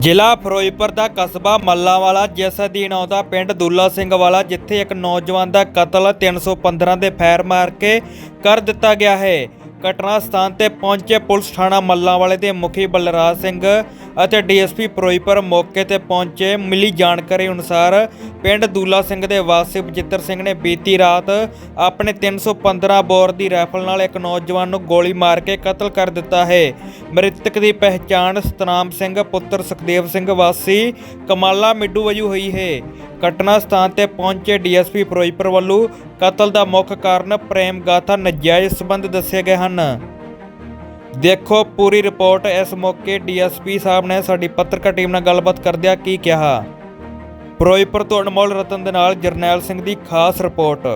ਜ਼ਿਲ੍ਹਾ ਫਿਰੋਜ਼ਪੁਰ ਦਾ ਕਸਬਾ ਮੱਲਾਵਾਲਾ, ਜਿਸ ਅਧੀਨ ਆਉਂਦਾ ਪਿੰਡ ਦੁੱਲਾ ਸਿੰਘ ਵਾਲਾ, ਜਿੱਥੇ ਇੱਕ ਨੌਜਵਾਨ ਦਾ ਕਤਲ 315 ਦੇ ਫੈਰ ਮਾਰ ਕੇ ਕਰ ਦਿੱਤਾ ਗਿਆ ਹੈ। ਘਟਨਾ ਸਥਾਨ ਤੇ ਪਹੁੰਚੇ ਪੁਲਿਸ ਥਾਣਾ ਮੱਲਾਂਵਾਲੇ ਦੇ ਮੁਖੀ ਬਲਰਾਜ ਸਿੰਘ ਅਤੇ ਡੀਐਸਪੀ ਫਿਰੋਜ਼ਪੁਰ ਮੌਕੇ ਤੇ ਪਹੁੰਚੇ। ਮਿਲੀ ਜਾਣਕਾਰੀ ਅਨੁਸਾਰ ਪਿੰਡ ਦੂਲਾ ਸਿੰਘ ਦੇ ਵਾਸੀ ਬਜਿੱਤਰ ਸਿੰਘ ਨੇ ਬੀਤੀ ਰਾਤ ਆਪਣੇ 315 ਬੋਰ ਦੀ ਰਾਈਫਲ ਨਾਲ ਇੱਕ ਨੌਜਵਾਨ ਨੂੰ ਗੋਲੀ ਮਾਰ ਕੇ ਕਤਲ ਕਰ ਦਿੱਤਾ ਹੈ। ਮ੍ਰਿਤਕ ਦੀ ਪਹਿਚਾਣ ਸਤਨਾਮ ਸਿੰਘ, ਪੁੱਤਰ ਸੁਖਦੇਵ ਸਿੰਘ ਵਾਸੀ ਕਮਾਲਾ ਮਿੱਡੂ ਵਜੋਂ ਹੋਈ ਹੈ। ਘਟਨਾ ਸਥਾਨ ਤੇ ਪਹੁੰਚੇ ਡੀਐਸਪੀ ਫਿਰੋਜ਼ਪੁਰ ਵੱਲੋਂ ਕਤਲ ਦਾ ਮੁੱਖ ਕਾਰਨ ਪ੍ਰੇਮ ਗਾਥਾ ਨਜਾਇਜ਼ ਸਬੰਧ ਦੱਸੇ ਗਏ ਹਨ। ਦੇਖੋ ਪੂਰੀ ਰਿਪੋਰਟ, ਇਸ ਮੌਕੇ ਡੀਐਸਪੀ ਸਾਹਿਬ ਨੇ ਸਾਡੀ ਪੱਤਰਕਾਰ ਟੀਮ ਨਾਲ ਗੱਲਬਾਤ ਕਰਦਿਆਂ ਕੀ ਕਿਹਾ। ਫਿਰੋਜ਼ਪੁਰ ਤੋਂ ਅਨਮੋਲ ਰਤਨ ਦੇ ਨਾਲ ਜਰਨੈਲ ਸਿੰਘ ਦੀ ਖਾਸ ਰਿਪੋਰਟ।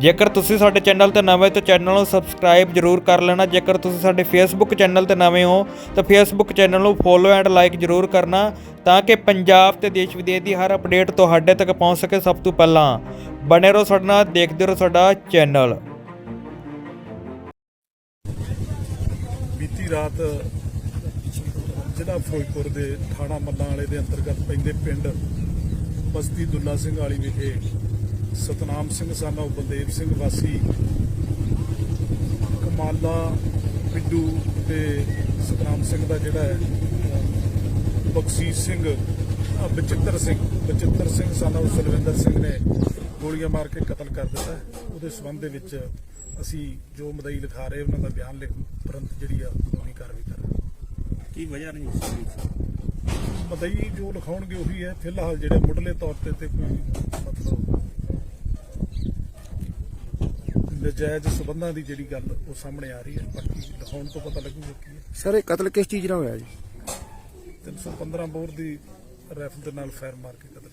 ਜੇਕਰ ਤੁਸੀਂ ਸਾਡੇ ਚੈਨਲ ਤੇ ਨਵੇਂ ਤਾਂ ਚੈਨਲ ਨੂੰ ਸਬਸਕ੍ਰਾਈਬ ਜਰੂਰ ਕਰ ਲੈਣਾ। ਜੇਕਰ ਤੁਸੀਂ ਸਾਡੇ ਫੇਸਬੁੱਕ ਚੈਨਲ ਤੇ ਨਵੇਂ ਹੋ ਤਾਂ ਫੇਸਬੁੱਕ ਚੈਨਲ ਨੂੰ ਫੋਲੋ ਐਂਡ ਲਾਈਕ ਜਰੂਰ ਕਰਨਾ ਤਾਂ ਕਿ ਪੰਜਾਬ ਤੇ ਦੇਸ਼ ਵਿਦੇਸ਼ ਦੀ ਹਰ ਅਪਡੇਟ ਤੁਹਾਡੇ ਤੱਕ ਪਹੁੰਚ ਸਕੇ ਸਭ ਤੋਂ ਪਹਿਲਾਂ। ਬਣੇ ਰਹੋ ਸਾਡੇ ਨਾਲ, ਦੇਖਦੇ ਰਹੋ ਸਾਡਾ ਚੈਨਲ। ਬੀਤੀ ਰਾਤ ਜ਼ਿਲ੍ਹਾ ਫਿਰੋਜ਼ਪੁਰ ਦੇ ਥਾਣਾ ਮੱਲਾਂ ਵਾਲੇ ਦੇ ਅੰਤਰਗਤ ਪੈਂਦੇ ਪਿੰਡ ਬਸਤੀ ਦੁੱਲਾ ਸਿੰਘ ਵਾਲੀ ਵਿਖੇ ਸਤਨਾਮ ਸਿੰਘ ਸਾਨਾ ਬਲਦੇਵ ਸਿੰਘ ਵਾਸੀ ਕਮਾਲਾ ਪਿੱਡੂ ਤੇ ਸਤਨਾਮ ਸਿੰਘ ਦਾ ਜਿਹੜਾ ਹੈ ਬਖਸ਼ੀਸ਼ ਸਿੰਘ ਬਚਿੱਤਰ ਸਿੰਘ ਬਚਿੱਤਰ ਸਿੰਘ ਸਾਨਾ ਸੁਲਵਿੰਦਰ ਸਿੰਘ ਨੇ ਗੋਲੀਆਂ ਮਾਰ ਕੇ ਕਤਲ ਕਰ ਦਿੱਤਾ। ਉਹਦੇ ਸਬੰਧ ਦੇ ਵਿੱਚ ਅਸੀਂ ਜੋ ਮਦਈ ਲਿਖਾ ਰਹੇ ਉਹਨਾਂ ਦਾ ਬਿਆਨ ਲਿਖ ਤੁਰੰਤ ਜਿਹੜੀ ਆ ਕਾਨੂੰਨੀ ਕਾਰਵਾਈ ਕਰ ਕੀ ਵਜ੍ਹਾ ਨਹੀਂ ਸੀ ਮਦਈ ਜੋ ਲਿਖਾਉਣਗੇ ਉਹੀ ਹੈ। ਫਿਲਹਾਲ ਜਿਹੜੇ ਮੁੱਢਲੇ ਤੌਰ ਤੇ ਤੇ ਕੋਈ ਮਤਲਬ ਨਜਾਇਜ਼ ਸਬੰਧਾਂ ਦੀ ਜਿਹੜੀ ਗੱਲ ਉਹ ਸਾਹਮਣੇ ਆ ਰਹੀ ਹੈ ਬਾਕੀ ਲਿਖਾਉਣ ਤੋਂ ਪਤਾ ਲੱਗੂਗਾ ਕੀ ਹੈ। ਸਰ ਇਹ ਕਤਲ ਕਿਸ ਚੀਜ਼ ਨਾਲ ਹੋਇਆ ਜੀ? 315 ਬੋਰ ਦੀ ਰਾਈਫਲ ਦੇ ਨਾਲ ਫਾਇਰ ਮਾਰ ਕੇ ਕਤਲ